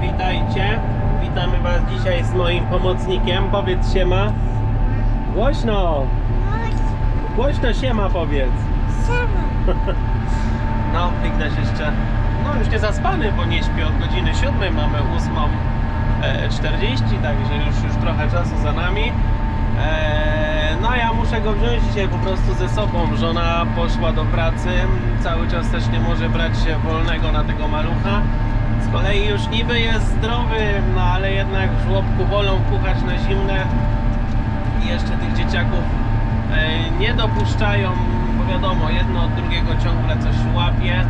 witajcie. Witamy Was dzisiaj z moim pomocnikiem. Powiedz siema. Głośno, głośno siema powiedz. No, Ignaś jeszcze, no już nie zaspany, bo nie śpi od godziny 7, mamy 8.40, także już, już trochę czasu za nami. Eee, no ja muszę go wziąć dzisiaj po prostu ze sobą. Żona poszła do pracy, cały czas też nie może brać się wolnego na tego malucha. Z kolei już niby jest zdrowy, no ale jednak w żłobku wolą puchać na zimne i jeszcze tych dzieciaków e, nie dopuszczają, bo wiadomo, jedno od drugiego ciągle coś łapie.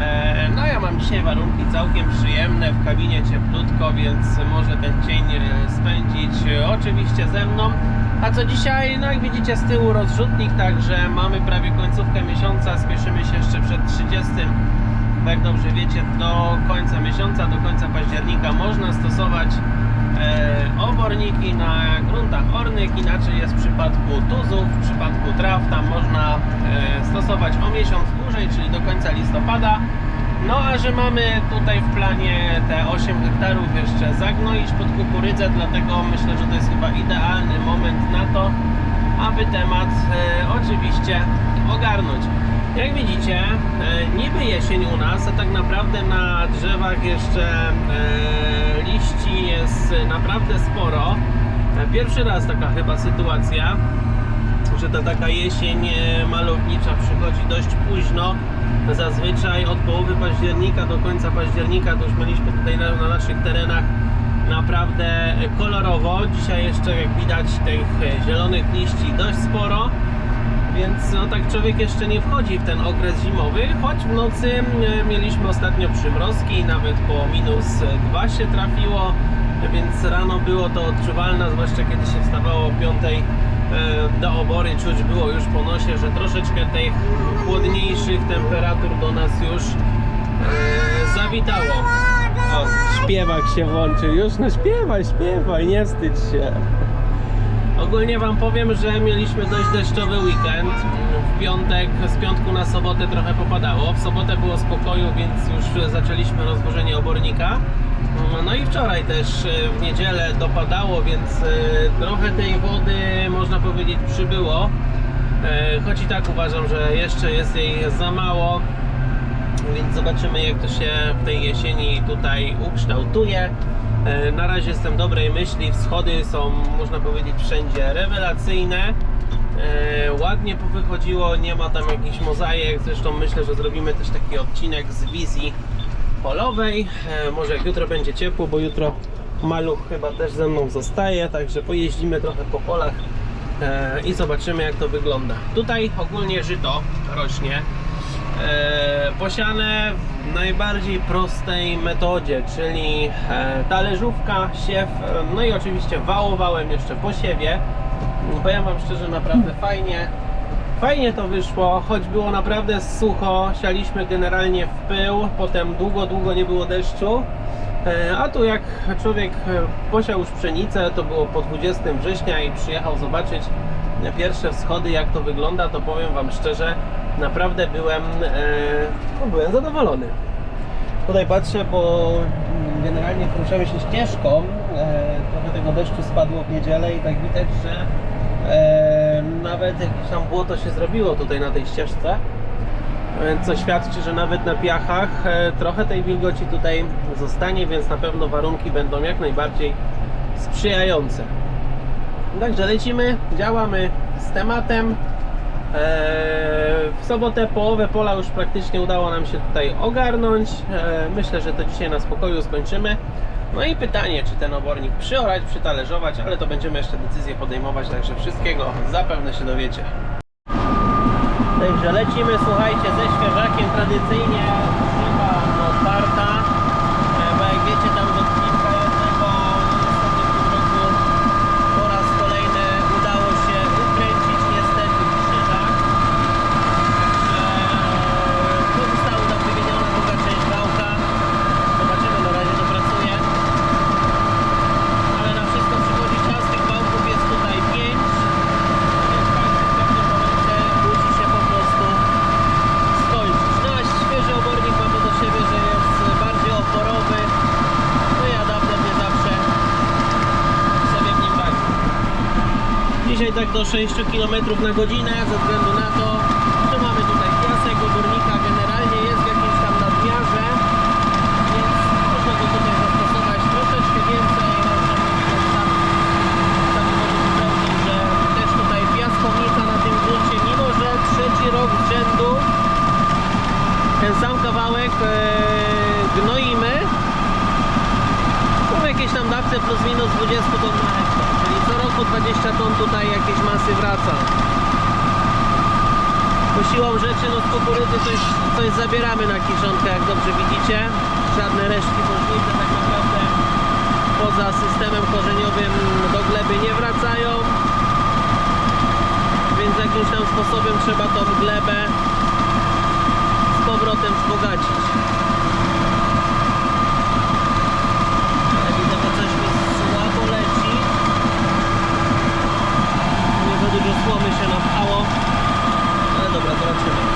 E, No ja mam dzisiaj warunki całkiem przyjemne, w kabinie cieplutko, więc może ten dzień e, spędzić oczywiście ze mną. A co dzisiaj? No jak widzicie z tyłu rozrzutnik, także mamy prawie końcówkę miesiąca, spieszymy się jeszcze przed 30 jak dobrze wiecie, do końca miesiąca, do końca października można stosować e, oborniki na gruntach ornych, inaczej jest w przypadku tuzów, w przypadku traw, tam można e, stosować o miesiąc dłużej, czyli do końca listopada. No a że mamy tutaj w planie te 8 hektarów jeszcze zagnoić pod kukurydzę, dlatego myślę, że to jest chyba idealny moment na to, aby temat e, oczywiście ogarnąć. Jak widzicie, e, niby jesień u nas, a tak naprawdę na drzewach jeszcze e, liści jest naprawdę sporo. E, Pierwszy raz taka chyba sytuacja, że ta taka jesień malownicza przychodzi dość późno. Zazwyczaj od połowy października do końca października to już mieliśmy tutaj na, na naszych terenach naprawdę kolorowo. Dzisiaj jeszcze jak widać tych zielonych liści dość sporo. Więc no tak człowiek jeszcze nie wchodzi w ten okres zimowy, choć w nocy e, mieliśmy ostatnio przymrozki, nawet po minus 2 się trafiło, więc rano było to odczuwalne, zwłaszcza kiedy się wstawało o 5 e, do obory, czuć było już po nosie, że troszeczkę tych chłodniejszych temperatur do nas już e, zawitało. O, śpiewak się włączył, już no śpiewaj, śpiewaj, nie wstydź się. Ogólnie Wam powiem, że mieliśmy dość deszczowy weekend. W piątek, z piątku na sobotę trochę popadało. W sobotę było spokoju, więc już zaczęliśmy rozwożenie obornika. No i wczoraj też e, w niedzielę dopadało, więc e, trochę tej wody można powiedzieć przybyło. E, Choć i tak uważam, że jeszcze jest jej za mało. Więc zobaczymy jak to się w tej jesieni tutaj ukształtuje. E, Na razie jestem dobrej myśli, wschody są można powiedzieć wszędzie rewelacyjne. E, Ładnie powychodziło, nie ma tam jakichś mozaiek, zresztą myślę, że zrobimy też taki odcinek z wizji polowej. E, Może jak jutro będzie ciepło, bo jutro maluch chyba też ze mną zostaje, także pojeździmy trochę po polach i zobaczymy jak to wygląda. Tutaj ogólnie żyto rośnie. E, posiane w najbardziej prostej metodzie, czyli e, talerzówka, siew, e, no i oczywiście wałowałem jeszcze po siewie. Powiem Wam szczerze, naprawdę fajnie, fajnie to wyszło, choć było naprawdę sucho, sialiśmy generalnie w pył, potem długo, długo nie było deszczu. A tu jak człowiek posiał już pszenicę, to było po 20 września i przyjechał zobaczyć pierwsze wschody, jak to wygląda, to powiem Wam szczerze, naprawdę byłem, e, no, byłem zadowolony. Tutaj patrzę, bo generalnie poruszamy się ścieżką, e, trochę tego deszczu spadło w niedzielę i tak widać, że e, nawet jakieś tam błoto się zrobiło tutaj na tej ścieżce. Co świadczy, że nawet na piachach trochę tej wilgoci tutaj zostanie, więc na pewno warunki będą jak najbardziej sprzyjające. Także lecimy, działamy z tematem. E, W sobotę połowę pola już praktycznie udało nam się tutaj ogarnąć. E, Myślę, że to dzisiaj na spokoju skończymy. No i pytanie, czy ten obornik przyorać, przytalerzować, ale to będziemy jeszcze decyzję podejmować, także wszystkiego zapewne się dowiecie. Także lecimy, słuchajcie, ze świeżakiem tradycyjnie 106 km na godzinę ze względu 20 ton tutaj jakieś masy wraca. Bo siłą rzeczy no z kukurydzy coś, coś zabieramy na kiszonkę, jak dobrze widzicie. Żadne resztki możliwe tak naprawdę poza systemem korzeniowym do gleby nie wracają. Więc jakimś tam sposobem trzeba tą glebę z powrotem wzbogacić. Ale widzę, że coś mi słabo leci. Nie za dużo słomy się napchało. Ale dobra, zobaczymy.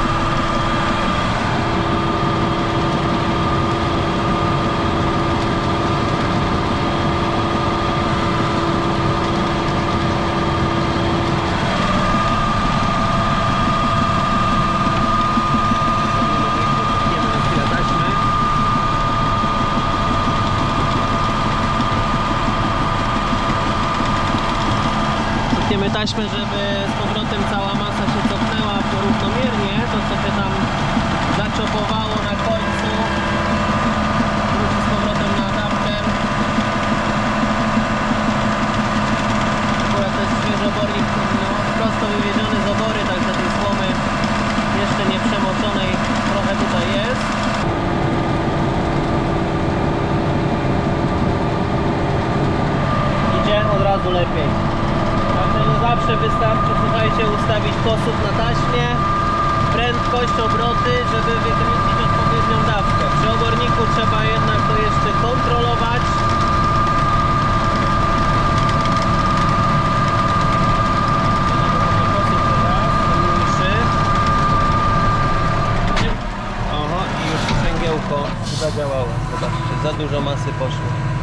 Taśmę, żeby z powrotem cała masa się cofnęła porównomiernie. To co się tam zaczopowało na końcu wróci z powrotem na adapter. Akurat to jest świeży obornik, no, prosto wywieziony z obory, także tej słomy jeszcze nie przemoczonej trochę tutaj jest. Idzie od razu lepiej. Także nie zawsze wystarczy, słuchajcie, ustawić kosów na taśmie, prędkość, obroty, żeby wykręcić odpowiednią dawkę. Przy oborniku trzeba jednak to jeszcze kontrolować. Oho, i już sprzęgiełko zadziałało. Zobaczcie, za dużo masy poszło.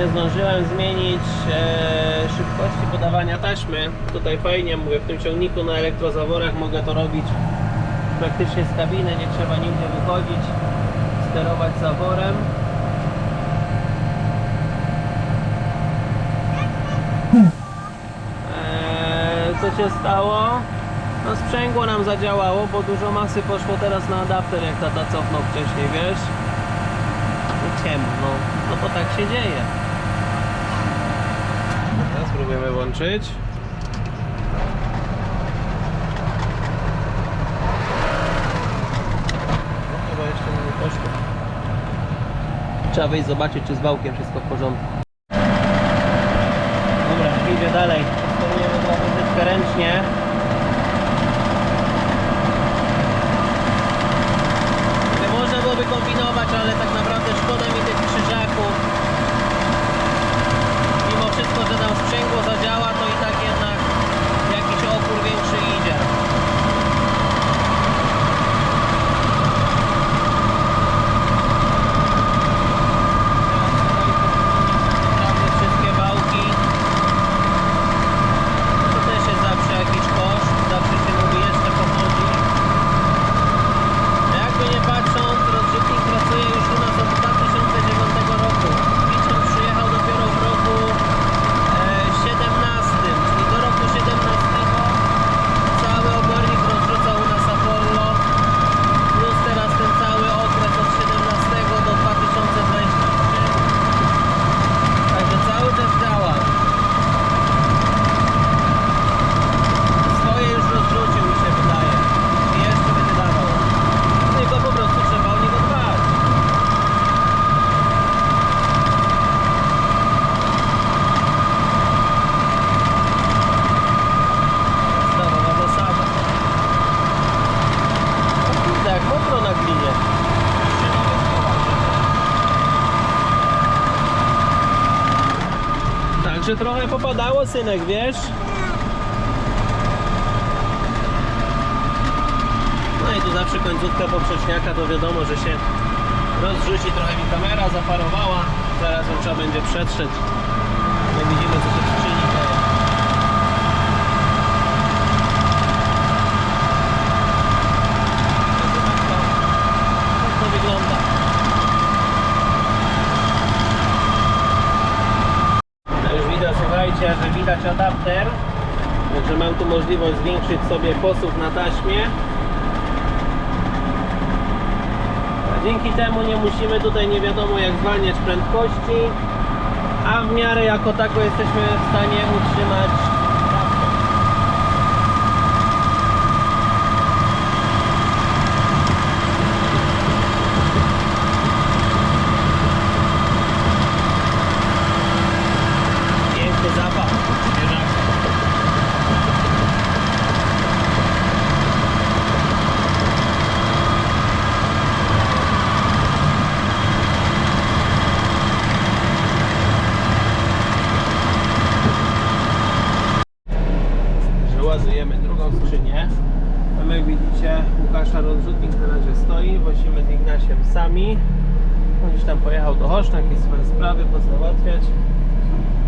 Nie zdążyłem zmienić e, szybkości podawania taśmy. Tutaj fajnie, mówię, w tym ciągniku na elektrozaworach mogę to robić praktycznie z kabiny, nie trzeba nigdzie wychodzić, sterować zaworem. Eee, co się stało? No sprzęgło nam zadziałało, bo dużo masy poszło teraz na adapter, jak tata cofnął wcześniej, wiesz? Ciemno, no bo tak się dzieje. Spróbujemy włączyć. No chyba jeszcze nie poszło. Trzeba wyjść zobaczyć, czy z wałkiem wszystko w porządku. Dobra, idzie dalej. Sterujemy trochę ręcznie. Mówię, Można byłoby kombinować, ale tak naprawdę szkoda mi tych krzyżaków. Mimo wszystko, że nam sprzęgło zadziała, to i tak jednak jakiś opór większy idzie. Prawie wszystkie wałki. To też jest zawsze jakiś koszt, zawsze się mówi jeszcze pochodzi. Jakby nie patrząc, rozrzutnik pracuje już u nas od 2009 roku. Piczon przyjechał dopiero w roku e, 17, czyli do roku 17 cały obornik rozrzucał u nas Apollo, plus teraz ten cały okres od 17 do 2023. Także cały czas działa. Swoje już rozrzucił mi się wydaje. I jeszcze będzie dawał. Tylko po prostu trzeba o niego dbać. Podstawowa zasada. O kurde, jak mokro na glinie. Także trochę popadało synek, wiesz? No i tu zawsze końcówka poprzeczniaka, to wiadomo, że się rozrzuci trochę mi kamera, zaparowała. Zaraz trzeba będzie przetrzeć. No widzimy co się w skrzyni dzieje. Także tak to, tak to wygląda. No już widać, widać adapter. Także mam tu możliwość zwiększyć sobie posłów na taśmie. Dzięki temu nie musimy tutaj nie wiadomo jak zwalniać prędkości, a w miarę jako tako jesteśmy w stanie utrzymać prędkość. Piękny zapach. Świeżaka. Przełazujemy drugą skrzynię. Tam jak widzicie Łukasza rozrzutnik na razie stoi, wozimy z Ignasiem sami. On już tam pojechał do Hoszna, jakieś swoje sprawy pozałatwiać.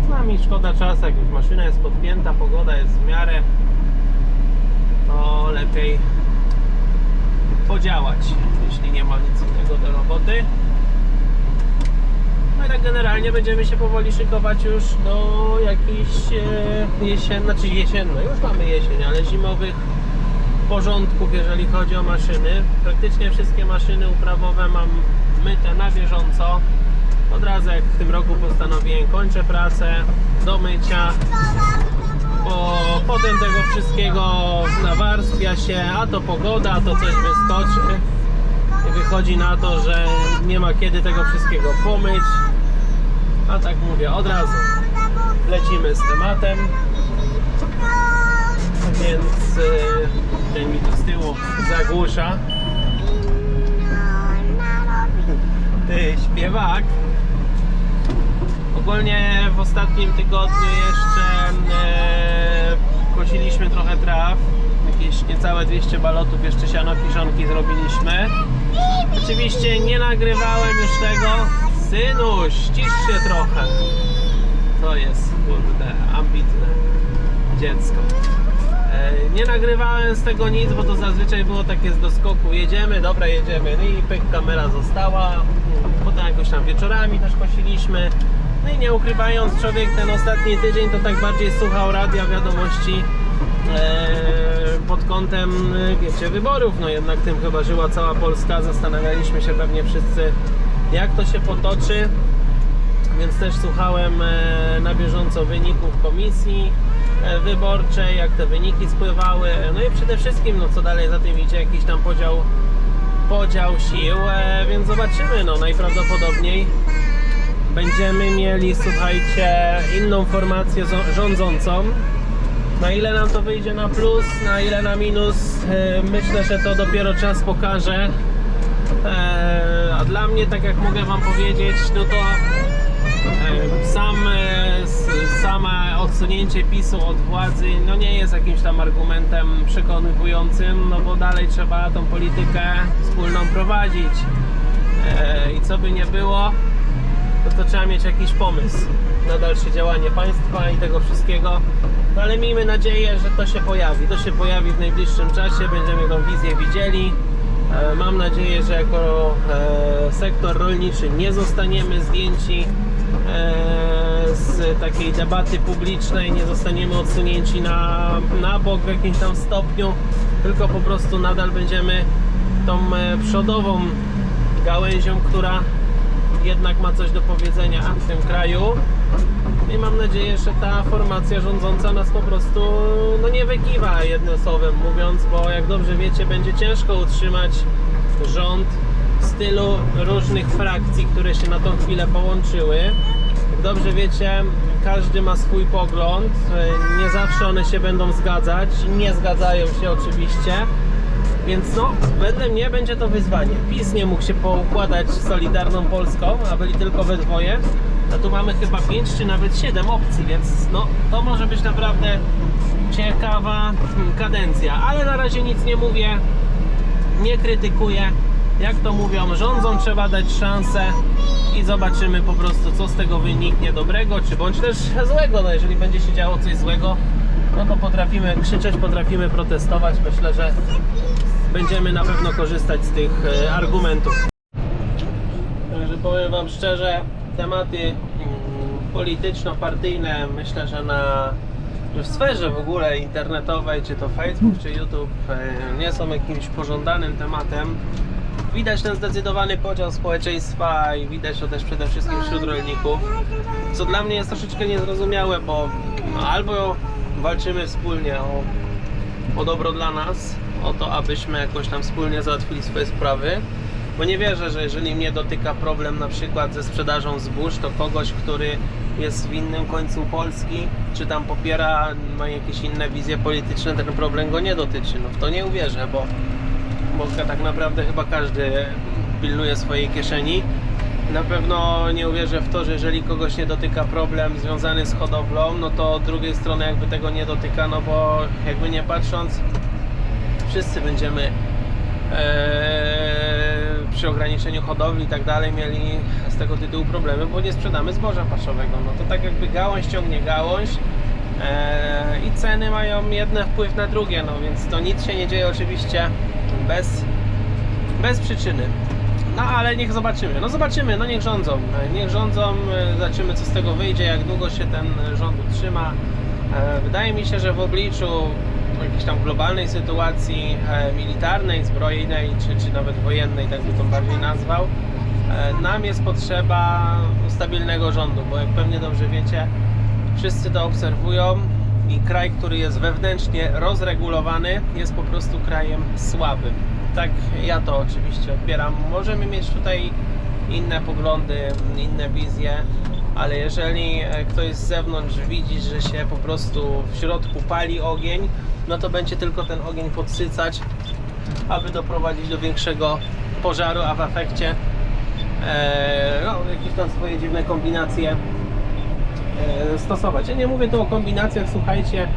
Z nami szkoda czasu, jak już maszyna jest podpięta, pogoda jest w miarę, to lepiej podziałać, jeśli nie ma nic innego do roboty. No i tak generalnie będziemy się powoli szykować już do jakichś e, jesien, znaczy jesienno, już mamy jesień, ale zimowych porządków, jeżeli chodzi o maszyny. Praktycznie wszystkie maszyny uprawowe mam myte na bieżąco. Od razu jak w tym roku postanowiłem, kończę pracę do mycia. Bo potem tego wszystkiego nawarstwia się, a to pogoda, a to coś wyskoczy. I wychodzi na to, że nie ma kiedy tego wszystkiego pomyć. A tak mówię, od razu lecimy z tematem. Więc yy, ten mi tu z tyłu zagłusza. Ty, śpiewak. Ogólnie w ostatnim tygodniu jeszcze e, kosiliśmy trochę traw. Jakieś niecałe 200 balotów jeszcze siano kiszonki zrobiliśmy. Oczywiście nie nagrywałem już tego. Synuś, ścisz się trochę. To jest, kurde, ambitne dziecko. E, Nie nagrywałem z tego nic, bo to zazwyczaj było takie z doskoku. Jedziemy, dobra, jedziemy. No i pyk, kamera została. Potem jakoś tam wieczorami też kosiliśmy. No i nie ukrywając, człowiek ten ostatni tydzień to tak bardziej słuchał radia, wiadomości e, pod kątem, e, wiecie, wyborów. No jednak tym chyba żyła cała Polska. Zastanawialiśmy się pewnie wszyscy, jak to się potoczy więc też słuchałem e, na bieżąco wyników komisji wyborczej, jak te wyniki spływały, no i przede wszystkim, no co dalej za tym idzie, jakiś tam podział, podział sił, więc zobaczymy, no najprawdopodobniej będziemy mieli, słuchajcie, inną formację rządzącą. Na ile nam to wyjdzie na plus, na ile na minus, e, myślę, że to dopiero czas pokaże. E, A dla mnie, tak jak mogę Wam powiedzieć, no to E, Sam, same odsunięcie PiSu od władzy no nie jest jakimś tam argumentem przekonywującym, no bo dalej trzeba tą politykę wspólną prowadzić. I co by nie było, to, to trzeba mieć jakiś pomysł na dalsze działanie państwa i tego wszystkiego. No ale miejmy nadzieję, że to się pojawi. To się pojawi w najbliższym czasie, będziemy tą wizję widzieli. E, Mam nadzieję, że jako e, sektor rolniczy nie zostaniemy zdjęci e, z takiej debaty publicznej, nie zostaniemy odsunięci na, na bok w jakimś tam stopniu, tylko po prostu nadal będziemy tą przodową gałęzią, która jednak ma coś do powiedzenia w tym kraju. I mam nadzieję, że ta formacja rządząca nas po prostu no nie wykiwa jednym słowem mówiąc, bo jak dobrze wiecie, będzie ciężko utrzymać rząd w stylu różnych frakcji, które się na tą chwilę połączyły. Jak dobrze wiecie, każdy ma swój pogląd, nie zawsze one się będą zgadzać, nie zgadzają się oczywiście. Więc no, wedle mnie będzie to wyzwanie. PiS nie mógł się poukładać z Solidarną Polską, a byli tylko we dwoje. A tu mamy chyba 5 czy nawet 7 opcji, więc no, to może być naprawdę ciekawa kadencja. Ale na razie nic nie mówię, nie krytykuję. jak to mówią, rządzą trzeba dać szansę i zobaczymy po prostu co z tego wyniknie dobrego, czy bądź też złego. No jeżeli będzie się działo coś złego, no to potrafimy krzyczeć, potrafimy protestować. Myślę, że będziemy na pewno korzystać z tych e, argumentów. Także powiem Wam szczerze, tematy mm, polityczno-partyjne myślę, że na w sferze w ogóle internetowej, czy to Facebook, czy YouTube, e, nie są jakimś pożądanym tematem. Widać ten zdecydowany podział społeczeństwa i widać to też przede wszystkim wśród rolników, co dla mnie jest troszeczkę niezrozumiałe, bo no, albo walczymy wspólnie o, o dobro dla nas, o to, abyśmy jakoś tam wspólnie załatwili swoje sprawy, bo nie wierzę, że jeżeli mnie dotyka problem na przykład ze sprzedażą zbóż, to kogoś, który jest w innym końcu Polski, czy tam popiera, ma jakieś inne wizje polityczne, ten problem go nie dotyczy. No w to nie uwierzę, bo, bo tak naprawdę chyba każdy pilnuje swojej kieszeni. Na pewno nie uwierzę w to, że jeżeli kogoś nie dotyka problem związany z hodowlą, no to od drugiej strony jakby tego nie dotyka, no bo jakby nie patrząc, wszyscy będziemy e, przy ograniczeniu hodowli i tak dalej mieli z tego tytułu problemy, bo nie sprzedamy zboża paszowego. No to tak jakby gałąź ciągnie gałąź e, i ceny mają jedne wpływ na drugie, no więc to nic się nie dzieje oczywiście bez, bez przyczyny. No ale niech zobaczymy. No zobaczymy, no niech rządzą. Niech rządzą, zobaczymy co z tego wyjdzie, jak długo się ten rząd utrzyma. E, Wydaje mi się, że w obliczu jakiejś tam globalnej sytuacji e, militarnej, zbrojnej, czy, czy nawet wojennej, tak by to bardziej nazwał, e, nam jest potrzeba stabilnego rządu, bo jak pewnie dobrze wiecie, wszyscy to obserwują i kraj, który jest wewnętrznie rozregulowany, jest po prostu krajem słabym. Tak ja to oczywiście odbieram. Możemy mieć tutaj inne poglądy, inne wizje, ale jeżeli e, ktoś z zewnątrz widzi, że się po prostu w środku pali ogień, no to będzie tylko ten ogień podsycać, aby doprowadzić do większego pożaru, a w efekcie e, no, jakieś tam swoje dziwne kombinacje stosować. Ja nie mówię tu o kombinacjach, słuchajcie,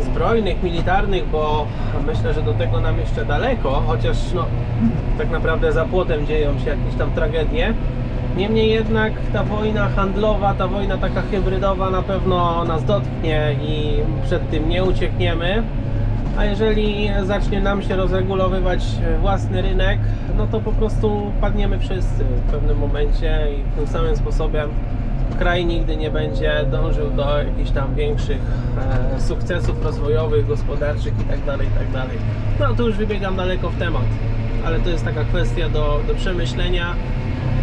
zbrojnych, militarnych, bo myślę, że do tego nam jeszcze daleko, chociaż no, tak naprawdę za płotem dzieją się jakieś tam tragedie. Niemniej jednak ta wojna handlowa, ta wojna taka hybrydowa na pewno nas dotknie i przed tym nie uciekniemy. A jeżeli zacznie nam się rozregulowywać własny rynek, no to po prostu padniemy wszyscy w pewnym momencie i tym samym sposobem kraj nigdy nie będzie dążył do jakichś tam większych e, sukcesów rozwojowych, gospodarczych itd. itd. No tu już wybiegam daleko w temat, ale to jest taka kwestia do, do przemyślenia.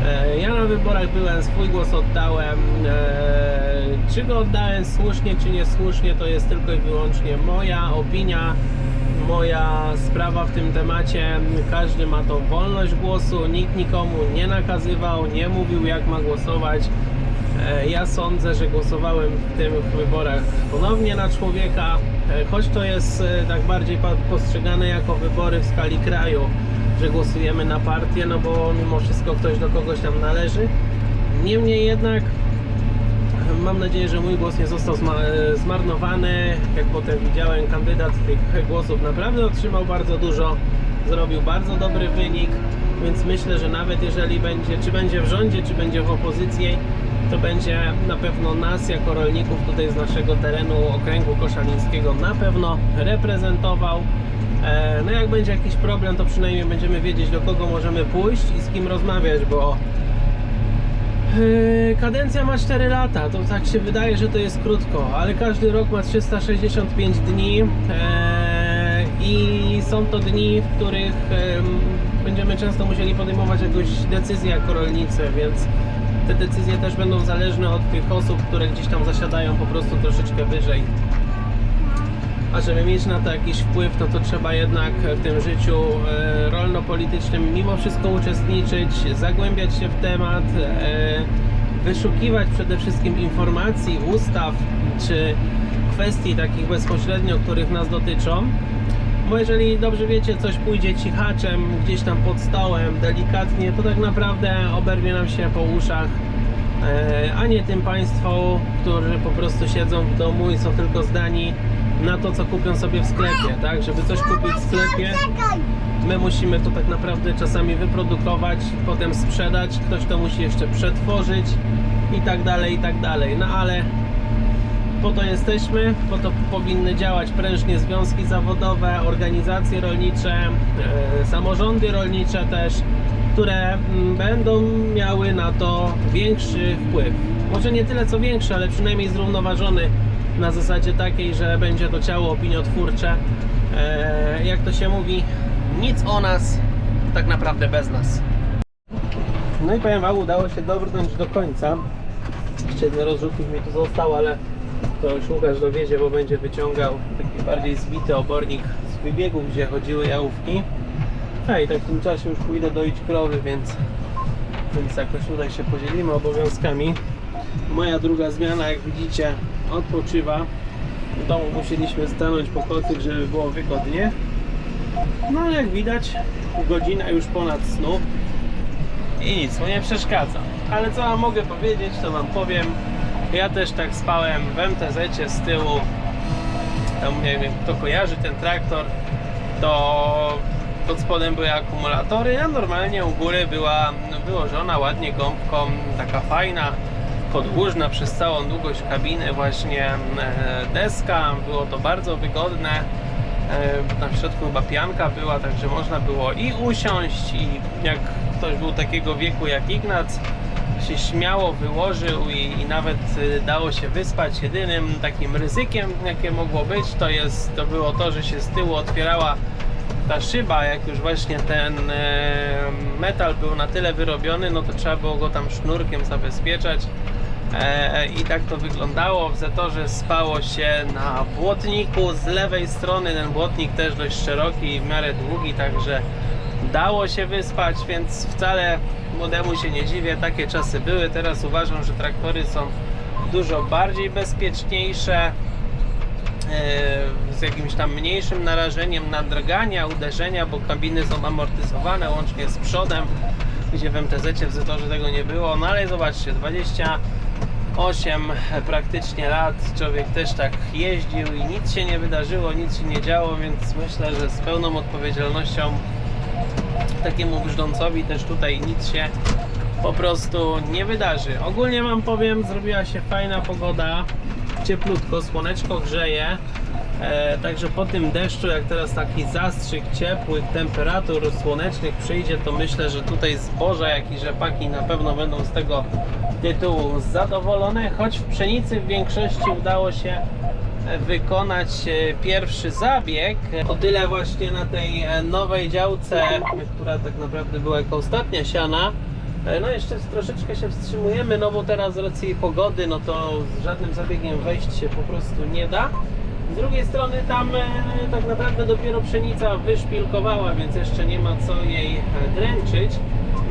E, Ja na wyborach byłem, swój głos oddałem. E, Czy go oddałem słusznie, czy niesłusznie, to jest tylko i wyłącznie moja opinia, moja sprawa w tym temacie. Każdy ma tą wolność głosu, nikt nikomu nie nakazywał, nie mówił jak ma głosować. E, Ja sądzę, że głosowałem w tych wyborach ponownie na człowieka, e, choć to jest e, tak bardziej postrzegane jako wybory w skali kraju, że głosujemy na partię, no bo mimo wszystko ktoś do kogoś tam należy. Niemniej jednak mam nadzieję, że mój głos nie został zma- zmarnowany. Jak potem widziałem, kandydat tych głosów naprawdę otrzymał bardzo dużo, zrobił bardzo dobry wynik, więc myślę, że nawet jeżeli będzie, czy będzie w rządzie, czy będzie w opozycji, to będzie na pewno nas jako rolników tutaj z naszego terenu okręgu koszalińskiego na pewno reprezentował. E, No jak będzie jakiś problem, to przynajmniej będziemy wiedzieć do kogo możemy pójść i z kim rozmawiać, bo Yy, Kadencja ma 4 lata, to tak się wydaje, że to jest krótko, ale każdy rok ma 365 dni ee, i są to dni, w których em, będziemy często musieli podejmować jakąś decyzję jako rolnicy, więc te decyzje też będą zależne od tych osób, które gdzieś tam zasiadają po prostu troszeczkę wyżej. A żeby mieć na to jakiś wpływ, no to trzeba jednak w tym życiu e, rolno-politycznym mimo wszystko uczestniczyć, zagłębiać się w temat, e, wyszukiwać przede wszystkim informacji, ustaw czy kwestii takich bezpośrednio, których nas dotyczą. Bo jeżeli dobrze wiecie, coś pójdzie cichaczem, gdzieś tam pod stołem, delikatnie, to tak naprawdę oberwie nam się po uszach e, a nie tym państwu, którzy po prostu siedzą w domu i są tylko zdani na to, co kupią sobie w sklepie, tak? Żeby coś kupić w sklepie, my musimy to tak naprawdę czasami wyprodukować, potem sprzedać, ktoś to musi jeszcze przetworzyć i tak dalej, i tak dalej. No ale po to jesteśmy, po to powinny działać prężnie związki zawodowe, organizacje rolnicze, e, samorządy rolnicze też, które mm, będą miały na to większy wpływ. Może nie tyle co większy, ale przynajmniej zrównoważony na zasadzie takiej, że będzie to ciało opiniotwórcze. E, jak to się mówi, nic o nas, tak naprawdę bez nas. No i powiem Wam, udało się dobrnąć do końca. Jeszcze jedne rozrzutnik mi tu zostało, ale to już Łukasz dowiezie, bo będzie wyciągał taki bardziej zbity obornik z wybiegów, gdzie chodziły jałówki. A i tak w tym czasie już pójdę doić krowy, więc, więc jakoś tutaj się podzielimy obowiązkami. Moja druga zmiana, jak widzicie, odpoczywa. W domu musieliśmy stanąć po kocyk, żeby było wygodnie. No ale jak widać, godzina już ponad snu i nic mu nie przeszkadza. Ale co wam mogę powiedzieć, to wam powiem. Ja też tak spałem w MTZ z tyłu. Tam nie wiem, kto kojarzy ten traktor, to pod spodem były akumulatory, a normalnie u góry była wyłożona ładnie gąbką, taka fajna, podłużna przez całą długość kabiny właśnie e, deska. Było to bardzo wygodne. E, Na środku chyba pianka była, także można było i usiąść i jak ktoś był takiego wieku jak Ignac, się śmiało wyłożył i, i nawet y, dało się wyspać. Jedynym takim ryzykiem, jakie mogło być, to jest to było to, że się z tyłu otwierała ta szyba, jak już właśnie ten e, metal był na tyle wyrobiony, no to trzeba było go tam sznurkiem zabezpieczać. E, I tak to wyglądało. W Zetorze spało się na błotniku z lewej strony. Ten błotnik też dość szeroki i w miarę długi, także dało się wyspać, więc wcale młodemu się nie dziwię. Takie czasy były. Teraz uważam, że traktory są dużo bardziej bezpieczniejsze. e, Z jakimś tam mniejszym narażeniem na drgania, uderzenia, bo kabiny są amortyzowane łącznie z przodem, gdzie w MTZ w Zetorze tego nie było. No ale zobaczcie, 28 praktycznie lat człowiek też tak jeździł i nic się nie wydarzyło, nic się nie działo, więc myślę, że z pełną odpowiedzialnością takiemu brzdącowi też tutaj nic się po prostu nie wydarzy. Ogólnie wam powiem, zrobiła się fajna pogoda, cieplutko, słoneczko grzeje. E, także po tym deszczu, jak teraz taki zastrzyk ciepłych temperatur słonecznych przyjdzie, to myślę, że tutaj zboża, jak i rzepaki na pewno będą z tego tytułu zadowolone. Choć w pszenicy w większości udało się wykonać e, pierwszy zabieg. O tyle właśnie na tej e, nowej działce, która tak naprawdę była jako ostatnia siana, e, no jeszcze troszeczkę się wstrzymujemy, no bo teraz z racji pogody, no to z żadnym zabiegiem wejść się po prostu nie da. Z drugiej strony tam tak naprawdę dopiero pszenica wyszpilkowała, więc jeszcze nie ma co jej dręczyć.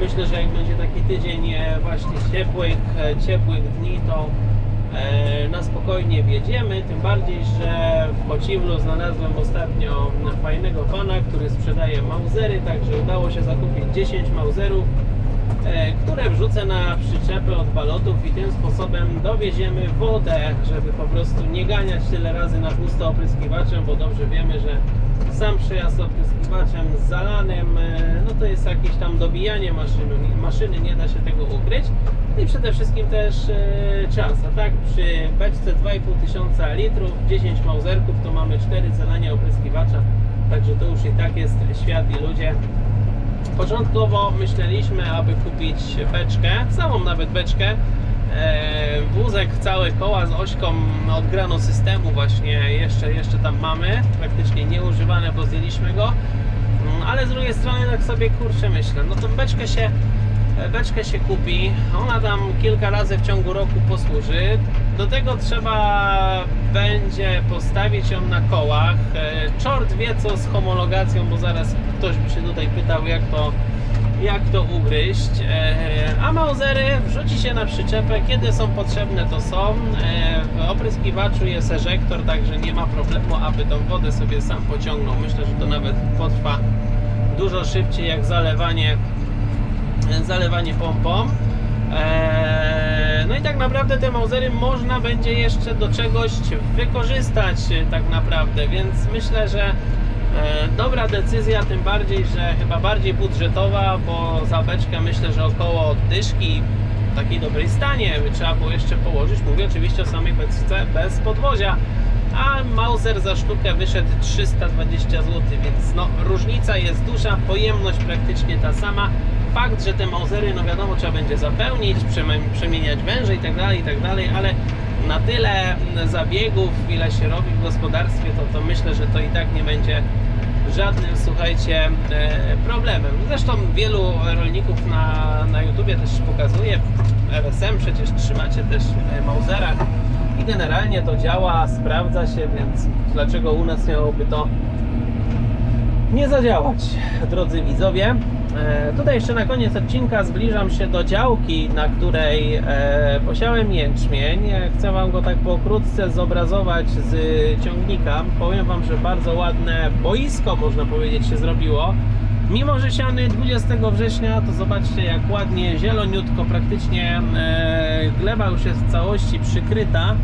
Myślę, że jak będzie taki tydzień właśnie ciepłych, ciepłych dni, to na spokojnie wjedziemy. Tym bardziej, że w Chociwlu znalazłem ostatnio fajnego pana, który sprzedaje mauzery, także udało się zakupić 10 mauzerów e, które wrzucę na przyczepę od balotów i tym sposobem dowieziemy wodę, żeby po prostu nie ganiać tyle razy na pusto opryskiwaczem, bo dobrze wiemy, że sam przejazd opryskiwaczem zalanym, e, no to jest jakieś tam dobijanie maszyny, maszyny nie da się tego ukryć. No i przede wszystkim też e, czas, a tak przy beczce 2,5 tysiąca litrów, 10 mauzerków to mamy 4 zalania opryskiwacza, także to już i tak jest świat i ludzie. Początkowo myśleliśmy, aby kupić beczkę, samą nawet beczkę, wózek całe koła z ośką odgrano systemu właśnie jeszcze, jeszcze tam mamy, praktycznie nieużywane, bo zdjęliśmy go, Mm, ale z drugiej strony tak sobie kurczę myślę, no to beczkę się beczkę się kupi, ona tam kilka razy w ciągu roku posłuży. Do tego trzeba będzie postawić ją na kołach. E, Czort wie co z homologacją, bo zaraz ktoś by się tutaj pytał jak to, jak to ugryźć. E, A mauzery wrzuci się na przyczepę, kiedy są potrzebne to są. E, W opryskiwaczu jest eżektor, także nie ma problemu, aby tą wodę sobie sam pociągnął. Myślę, że to nawet potrwa dużo szybciej jak zalewanie zalewanie pompą. E, No i tak naprawdę te Mausery można będzie jeszcze do czegoś wykorzystać tak naprawdę, więc myślę, że dobra decyzja, tym bardziej, że chyba bardziej budżetowa, bo za beczkę myślę, że około dyszki w takiej dobrej stanie trzeba było jeszcze położyć. Mówię oczywiście o samej beczce bez podwozia. A Mauser za sztukę wyszedł 320 zł, więc no różnica jest duża, pojemność praktycznie ta sama. Fakt, że te Mausery, no wiadomo, trzeba będzie zapełnić, przemi- przemieniać węże i tak dalej, i tak dalej, ale na tyle zabiegów, ile się robi w gospodarstwie, to, to myślę, że to i tak nie będzie żadnym, słuchajcie, e, problemem. Zresztą wielu rolników na, na YouTubie też pokazuje, RSM przecież trzymacie też e, Mausera i generalnie to działa, sprawdza się, więc dlaczego u nas miałoby to nie zadziałać, drodzy widzowie. E, Tutaj jeszcze na koniec odcinka zbliżam się do działki, na której e, posiałem jęczmień. E, Chcę Wam go tak pokrótce zobrazować z ciągnika. Powiem Wam, że bardzo ładne boisko, można powiedzieć, się zrobiło. Mimo, że siany 20 września, to zobaczcie jak ładnie, zieloniutko, praktycznie gleba już jest w całości przykryta.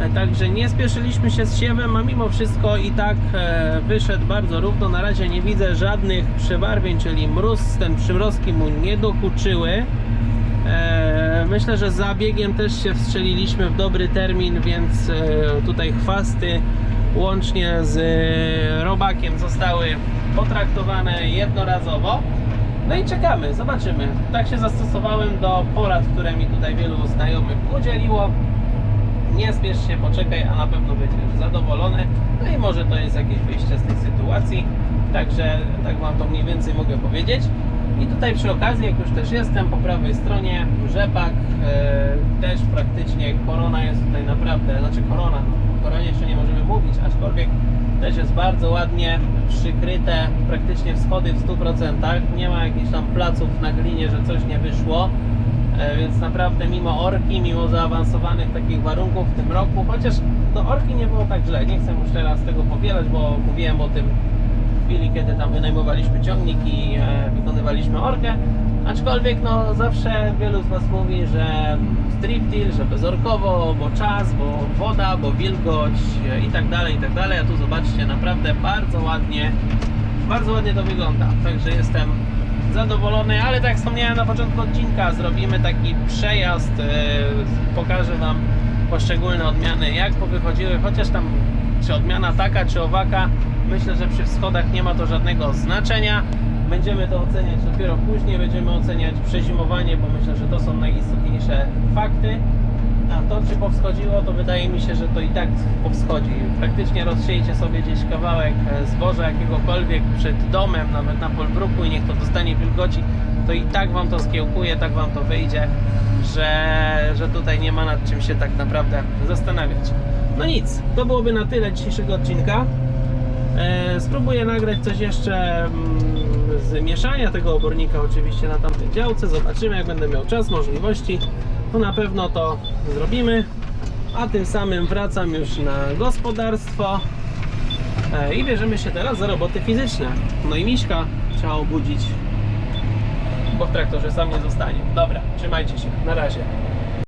E, Także nie spieszyliśmy się z siewem, a mimo wszystko i tak e, wyszedł bardzo równo. Na razie nie widzę żadnych przebarwień, czyli mróz, ten przymrozki mu nie dokuczyły. E, Myślę, że za biegiem też się wstrzeliliśmy w dobry termin, więc tutaj chwasty łącznie z robakiem zostały potraktowane jednorazowo. No i czekamy, zobaczymy. Tak się zastosowałem do porad, które mi tutaj wielu znajomych udzieliło nie spiesz się, poczekaj, a na pewno będziesz zadowolony. No i może to jest jakieś wyjście z tej sytuacji. Także tak Wam to mniej więcej mogę powiedzieć. I tutaj przy okazji, jak już też jestem, po prawej stronie rzepak, e, też praktycznie korona jest tutaj naprawdę, znaczy korona, no, o koronie jeszcze nie możemy mówić, aczkolwiek też jest bardzo ładnie przykryte, praktycznie wschody w 100%, nie ma jakichś tam placów na glinie, że coś nie wyszło. E, Więc naprawdę mimo orki, mimo zaawansowanych takich warunków w tym roku, chociaż do orki nie było tak źle, nie chcę już teraz tego powielać, bo mówiłem o tym w chwili, kiedy tam wynajmowaliśmy ciągnik i e, wykonywaliśmy orkę. Aczkolwiek no zawsze wielu z Was mówi, że striptil, że bezorkowo, bo czas, bo woda, bo wilgoć e, i tak dalej, i tak dalej. A tu zobaczcie, naprawdę bardzo ładnie, bardzo ładnie to wygląda. Także jestem zadowolony, ale tak wspomniałem na początku odcinka, zrobimy taki przejazd, e, pokażę Wam poszczególne odmiany, jak powychodziły, chociaż tam czy odmiana taka, czy owaka, myślę, że przy wschodach nie ma to żadnego znaczenia. Będziemy to oceniać dopiero później, będziemy oceniać przezimowanie, bo myślę, że to są najistotniejsze fakty. A to czy powschodziło, to wydaje mi się, że to i tak powschodzi. Praktycznie rozsiejcie sobie gdzieś kawałek e, zboża jakiegokolwiek przed domem, nawet na polbruku i niech to dostanie wilgoci, to i tak Wam to skiełkuje, tak Wam to wyjdzie, że, że tutaj nie ma nad czym się tak naprawdę zastanawiać. No nic, to byłoby na tyle dzisiejszego odcinka. E, spróbuję nagrać coś jeszcze mm, z mieszania tego obornika oczywiście na tamtej działce. Zobaczymy jak będę miał czas, możliwości. To na pewno to zrobimy. A tym samym wracam już na gospodarstwo e, i bierzemy się teraz za roboty fizyczne. No i Miśka trzeba obudzić, bo w traktorze sam nie zostanie. Dobra, trzymajcie się. Na razie.